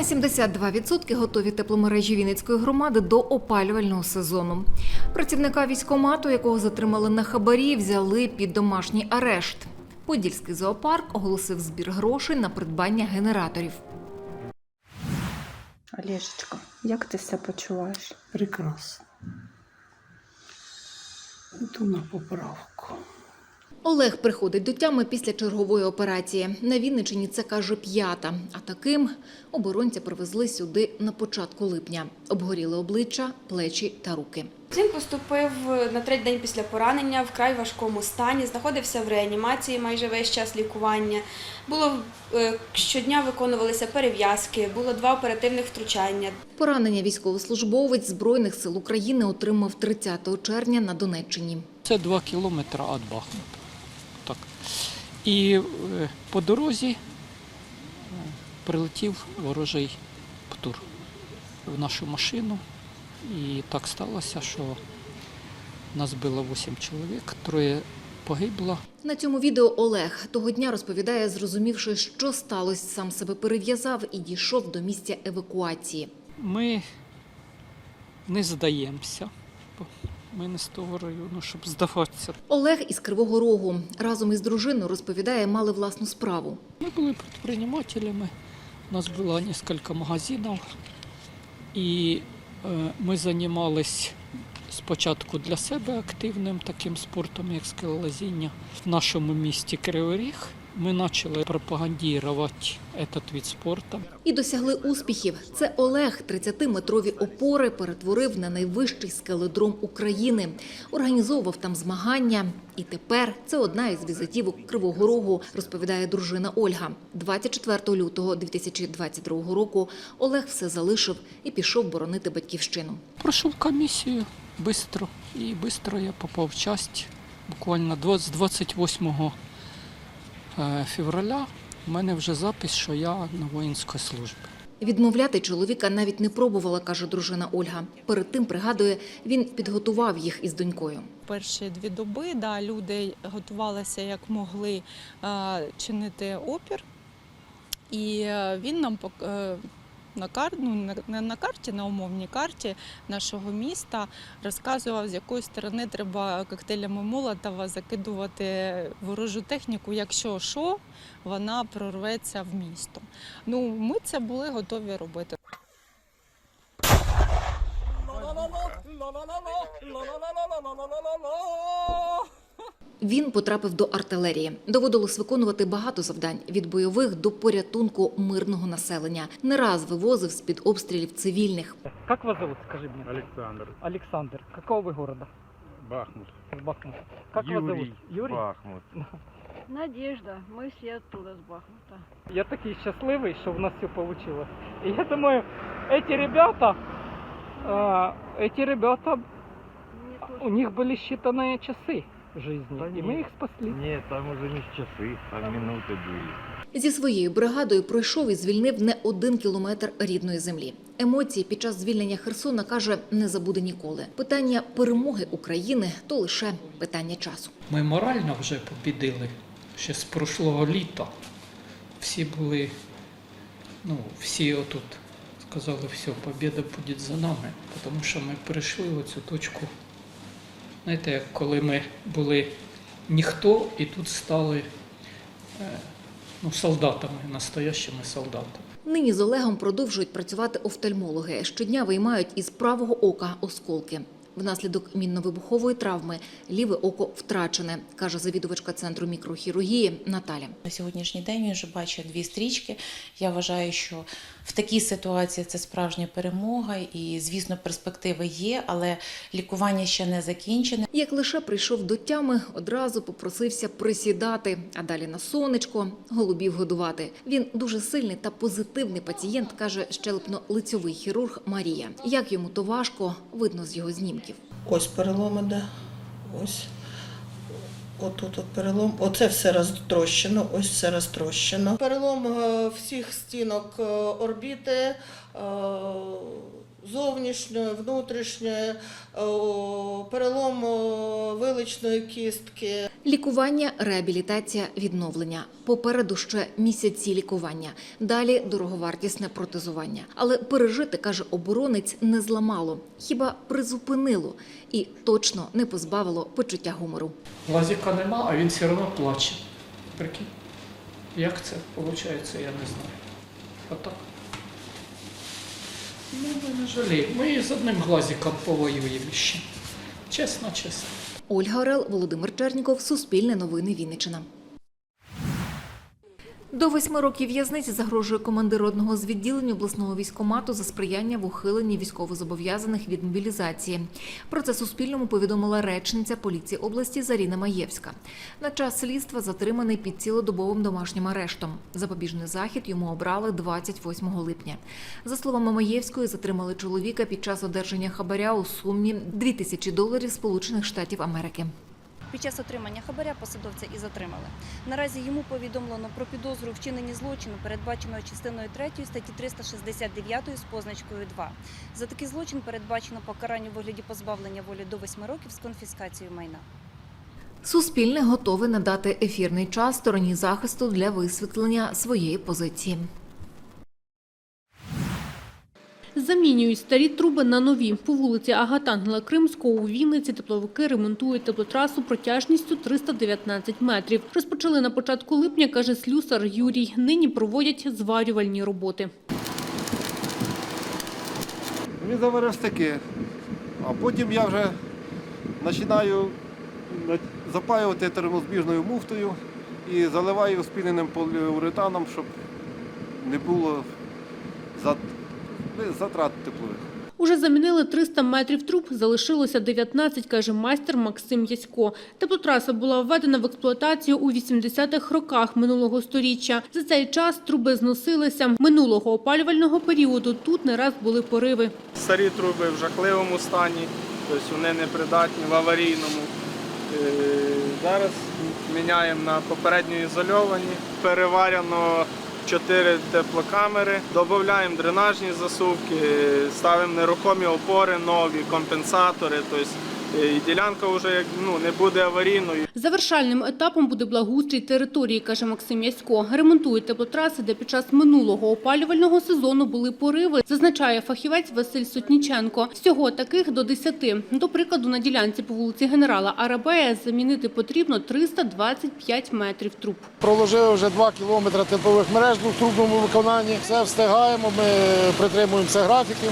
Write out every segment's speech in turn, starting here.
На 72% готові тепломережі Вінницької громади до опалювального сезону. Працівника військкомату, якого затримали на хабарі, взяли під домашній арешт. Подільський зоопарк оголосив збір грошей на придбання генераторів. Олежечка, як ти себе почуваєш? Прекрасно. Йду на поправку. Олег приходить до тями після чергової операції. На Вінниччині це каже п'ята. А таким оборонця привезли сюди на початку липня. Обгоріли обличчя, плечі та руки. Він поступив на третій день після поранення в край важкому стані, знаходився в реанімації майже весь час лікування. Було е, щодня виконувалися перев'язки, було два оперативних втручання. Поранення військовослужбовець Збройних сил України отримав 30 червня на Донеччині. Це 2 кілометри від Бахмута. Так. І е, по дорозі е, прилетів ворожий птур в нашу машину. І так сталося, що нас було 8 чоловік, троє погибло. На цьому відео Олег того дня розповідає, зрозумівши, що сталося, сам себе перев'язав і дійшов до місця евакуації. Ми не здаємося. бо Ми не з того району, щоб здаватися. Олег із Кривого Рогу разом із дружиною розповідає, мали власну справу. Мы были предпринимателями, у нас было несколько магазинов, і е, ми займалися спочатку для себе активним таким спортом, як скелелазіння. В нашому місті Кривий Ріг ми почали пропагандувати цей вид спорту. І досягли успіхів. Це Олег 30-метрові опори перетворив на найвищий скеледром України. Організовував там змагання. І тепер це одна із візитівок Кривого Рогу, розповідає дружина Ольга. 24 лютого 2022 року Олег все залишив і пішов боронити батьківщину. Пройшов комісію швидко, і швидко я попав в часть. Буквально з 28 е, февраля у мене вже запис, що я на воїнській службі. Відмовляти чоловіка навіть не пробувала, каже дружина Ольга. Перед тим пригадує, він підготував їх із донькою. перші дві доби да, люди готувалися як могли е, чинити опір. І е, він нам пок- е, на кар... ну, не на карті, на умовній карті нашого міста розказував, з якої сторони треба коктейлями Молотова закидувати ворожу техніку, якщо що, вона прорветься в місто. Ну, ми це були готові робити. Він потрапив до артилерії. Доводилось виконувати багато завдань від бойових до порятунку мирного населення. Не раз вивозив з під обстрілів цивільних. Как вас зовут, скажи мне? Александр Александр. Какого вы города? Бахмут. Из Бахмута. Как вас Юрий, зовут? Юрий? Бахмут. Надежда, мы все оттуда, с Бахмута. Я такий щасливий, що в нас все получилось. І я думаю, эти ребята, а, эти ребята, Мне тоже у них были считанные часы жизни, Да и мы нет. их спасли. Нет, там уже не часы, там минуты были. Зі своєю бригадою пройшов і звільнив не один кілометр рідної землі. Емоції під час звільнення Херсона каже, не забуде ніколи. Питання перемоги України то лише питання часу. Ми морально вже побідили ще з прошлого літа. Всі були, ну, всі отут сказали, все, побіда буде за нами, тому що ми перейшли оцю точку. Знаєте, коли ми були ніхто і тут стали е, ну, солдатами, настоящими солдатами. Нині з Олегом продовжують працювати офтальмологи. Щодня виймають із правого ока осколки. Внаслідок мінно-вибухової травми ліве око втрачене, каже завідувачка центру мікрохірургії Наталя. На сьогоднішній день він вже бачить дві стрічки. Я вважаю, що в такій ситуації це справжня перемога, і звісно, перспективи є, але лікування ще не закінчене. Як лише прийшов до тями, одразу попросився присідати, а далі на сонечко, голубів годувати. Він дуже сильний та позитивний пацієнт, каже щелепно-лицьовий хірург Марія. Як йому то важко, видно з його знімків. Ось перелом іде. Ось. Отут от перелом. Оце все розтрощено, ось все розтрощено. Перелом е, всіх стінок е, орбіти, е, зовнішньої, внутрішньої, е, перелом е, кістки. Лікування, реабілітація, відновлення. Попереду ще місяці лікування. Далі дороговартісне протезування. Але пережити, каже оборонець, не зламало, хіба призупинило і точно не позбавило почуття гумору. Лазіка нема, а він все одно плаче. Прикинь. Як це виходить, я не знаю. Отак. Ну, ми не жаліємо. Ми з одним глазиком повоюємо ще. Чесно, чесно. Ольга Орел, Володимир Черніков, Суспільне новини Вінниччина. До восьми років в'язниці загрожує командир одного з відділень обласного військомату за сприяння в ухиленні військовозобов'язаних від мобілізації. Про це Суспільному повідомила речниця поліції області Заріна Маєвська. На час слідства затриманий під цілодобовим домашнім арештом. Запобіжний захід йому обрали 28 липня. За словами Маєвської, затримали чоловіка під час одержання хабаря у сумі 2000 доларів Сполучених Штатів Америки. Під час отримання хабаря посадовця і затримали. Наразі йому повідомлено про підозру вчиненні злочину, передбаченого частиною 3 статті 369 з позначкою 2. За такий злочин передбачено покарання у вигляді позбавлення волі до 8 років з конфіскацією майна. Суспільне готове надати ефірний час стороні захисту для висвітлення своєї позиції. Замінюють старі труби на нові. По вулиці Агатангела Кримського у Вінниці тепловики ремонтують теплотрасу протяжністю 319 метрів. Розпочали на початку липня, каже слюсар Юрій. Нині проводять зварювальні роботи. Він заварив стики, а потім я вже починаю запаювати термозбіжною муфтою і заливаю спіненим поліуретаном, щоб не було ну, затрат теплових. Уже замінили 300 метрів труб, залишилося 19, каже майстер Максим Ясько. Теплотраса була введена в експлуатацію у 80-х роках минулого сторіччя. За цей час труби зносилися. Минулого опалювального періоду тут не раз були пориви. Старі труби в жахливому стані, тобто вони непридатні в аварійному. Е, Зараз міняємо на попередньо ізольовані. Переварено 4 теплокамери, додаємо дренажні засувки, ставимо нерухомі опори, нові компенсатори. Тобто і ділянка вже як ну, не буде аварійною. Завершальним етапом буде благоустрій території, каже Максим Ясько. Ремонтують теплотраси, де під час минулого опалювального сезону були пориви, зазначає фахівець Василь Сотніченко. Всього таких до 10. До прикладу, на ділянці по вулиці генерала Арабея замінити потрібно 325 метрів труб. Проложили вже 2 кілометри теплових мереж в трубному виконанні. Все встигаємо, ми притримуємося графіків.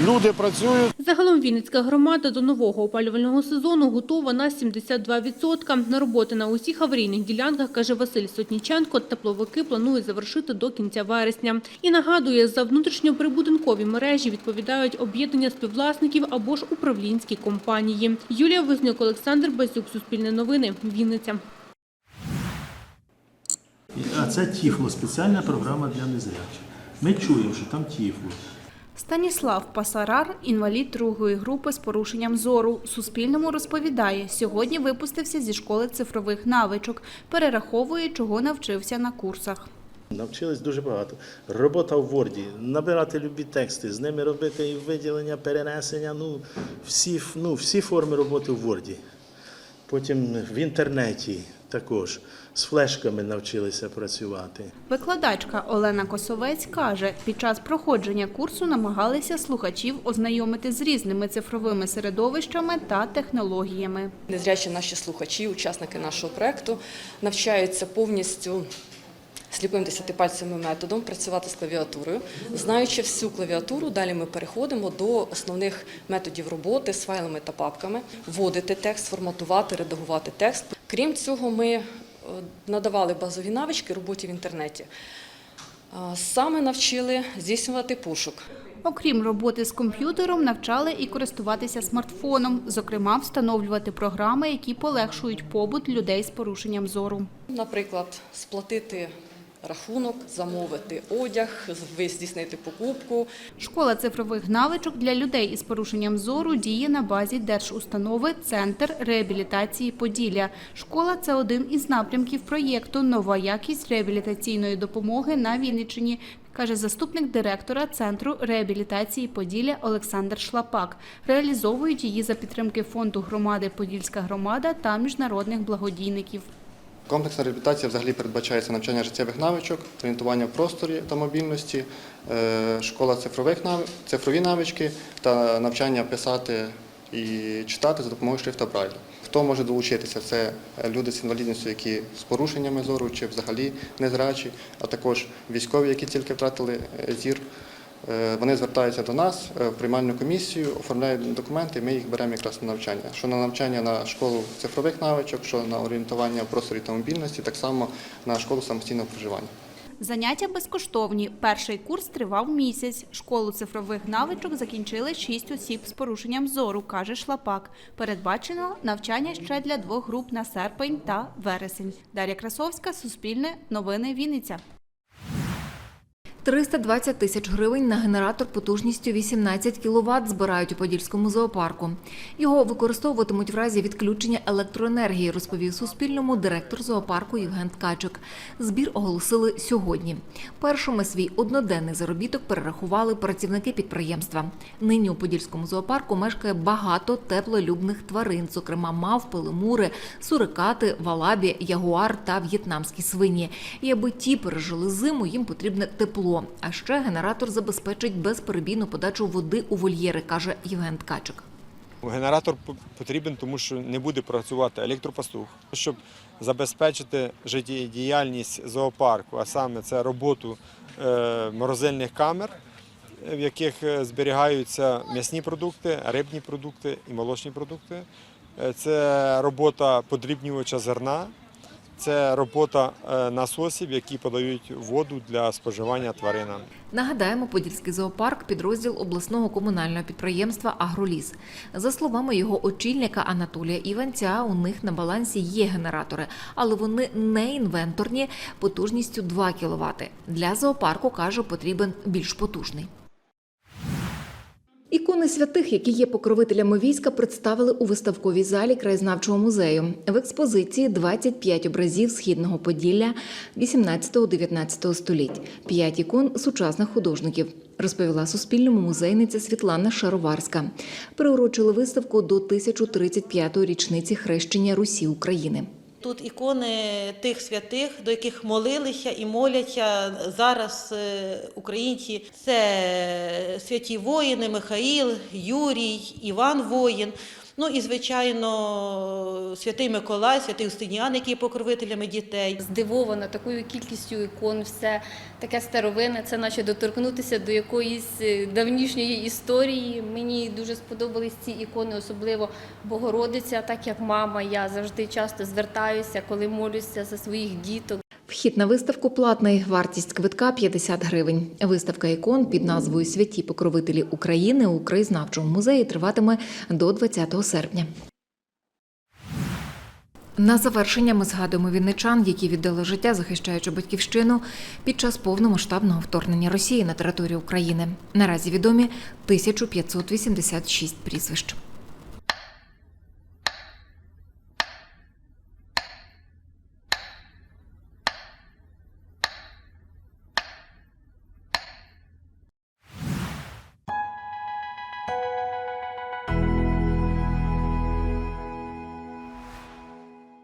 Люди працюють. Загалом Вінницька громада до нового опалювального сезону готова на 72%. На роботи на усіх аварійних ділянках, каже Василь Сотніченко, тепловики планують завершити до кінця вересня. І нагадує, за внутрішньоприбудинкові мережі відповідають об'єднання співвласників або ж управлінські компанії. Юлія Вознюк, Олександр Базюк, Суспільне новини, Вінниця. А це Тіфло, спеціальна програма для незрячих. Ми чуємо, що там Тіфло. Станіслав Пасарар, інвалід другої групи з порушенням зору. Суспільному розповідає, сьогодні випустився зі школи цифрових навичок, перераховує, чого навчився на курсах. Навчились дуже багато. Робота в Word, набирати любі тексти, з ними робити і виділення, перенесення, ну всі, ну, всі форми роботи в Word. Потім в інтернеті також з флешками навчилися працювати. Викладачка Олена Косовець каже, під час проходження курсу намагалися слухачів ознайомити з різними цифровими середовищами та технологіями. Незрячі наші слухачі, учасники нашого проекту, навчаються повністю сліпим десятипальцевим методом працювати з клавіатурою. Знаючи всю клавіатуру, далі ми переходимо до основних методів роботи з файлами та папками, вводити текст, форматувати, редагувати текст. Крім цього, ми е, надавали базові навички роботі в інтернеті. Саме навчили здійснювати пошук. Окрім роботи з комп'ютером, навчали і користуватися смартфоном, зокрема, встановлювати програми, які полегшують побут людей з порушенням зору. Наприклад, сплатити рахунок, замовити одяг, здійснити покупку. Школа цифрових навичок для людей із порушенням зору діє на базі держустанови Центр реабілітації Поділля. Школа це один із напрямків проєкту Нова якість реабілітаційної допомоги на Вінниччині каже заступник директора Центру реабілітації Поділля Олександр Шлапак. Реалізовують її за підтримки фонду громади Подільська громада та міжнародних благодійників. Комплексна реабілітація взагалі передбачається навчання життєвих навичок, орієнтування в просторі та мобільності, е, школа цифрових нав... цифрові навички та навчання писати і читати за допомогою шрифта Брайля. Хто може долучитися? Це люди з інвалідністю, які з порушеннями зору чи взагалі незрачі, а також військові, які тільки втратили е, зір. Е, Вони звертаються до нас е, в приймальну комісію, оформляють документи, ми їх беремо якраз на навчання. Що на навчання на школу цифрових навичок, що на орієнтування в просторі та мобільності, так само на школу самостійного проживання. Заняття безкоштовні. Перший курс тривав місяць. Школу цифрових навичок закінчили шість осіб з порушенням зору, каже Шлапак. Передбачено навчання ще для двох груп на серпень та вересень. Дар'я Красовська, Суспільне, Новини Вінниця. 320 тисяч гривень на генератор потужністю 18 кВт збирають у Подільському зоопарку. Його використовуватимуть в разі відключення електроенергії, розповів Суспільному директор зоопарку Євген Ткачик. Збір оголосили сьогодні. Першими свій одноденний заробіток перерахували працівники підприємства. Нині у Подільському зоопарку мешкає багато теплолюбних тварин, зокрема мавпи, лемури, сурикати, валабі, ягуар та в'єтнамські свині. І аби ті пережили зиму, їм потрібне тепло. А ще генератор забезпечить безперебійну подачу води у вольєри, каже Євген Ткачик. Генератор потрібен, тому що не буде працювати електропастух. Щоб забезпечити життєдіяльність зоопарку, а саме це роботу е, морозильних камер, в яких е, зберігаються м'ясні продукти, рибні продукти і молочні продукти. Е, Це робота подрібнювача зерна, це робота е, насосів, які подають воду для споживання тваринам. Нагадаємо, Подільський зоопарк підрозділ обласного комунального підприємства Агроліс. За словами його очільника Анатолія Іванця, у них на балансі є генератори, але вони не інвенторні потужністю 2 кВт. Для зоопарку каже, потрібен більш потужний. Ікони святих, які є покровителями війська, представили у виставковій залі краєзнавчого музею. В експозиції 25 образів східного Поділля 18-19 століть, 5 ікон сучасних художників. Розповіла Суспільному музейниця Світлана Шароварська. Приурочили виставку до 1035-ї річниці хрещення Русі України. Тут ікони тих святих, до яких молилися і моляться зараз е, українці. Це святі воїни Михаїл, Юрій, Іван Воїн. Ну і звичайно, святий Миколай, святий Устиніан, який є покровителями дітей. здивована такою кількістю ікон, все таке старовинне, це наче доторкнутися до якоїсь е, давнішньої історії. Мені дуже сподобались ці ікони, особливо Богородиця, так як мама. Я завжди часто звертаюся, коли молюся за своїх діток. Вхід на виставку платний. Вартість квитка 50 гривень. Виставка ікон під назвою Святі покровителі України у краєзнавчому музеї триватиме до 20 серпня. На завершення ми згадуємо вінничан, які віддали життя, захищаючи батьківщину під час повномасштабного вторгнення Росії на територію України. Наразі відомі 1586 прізвищ.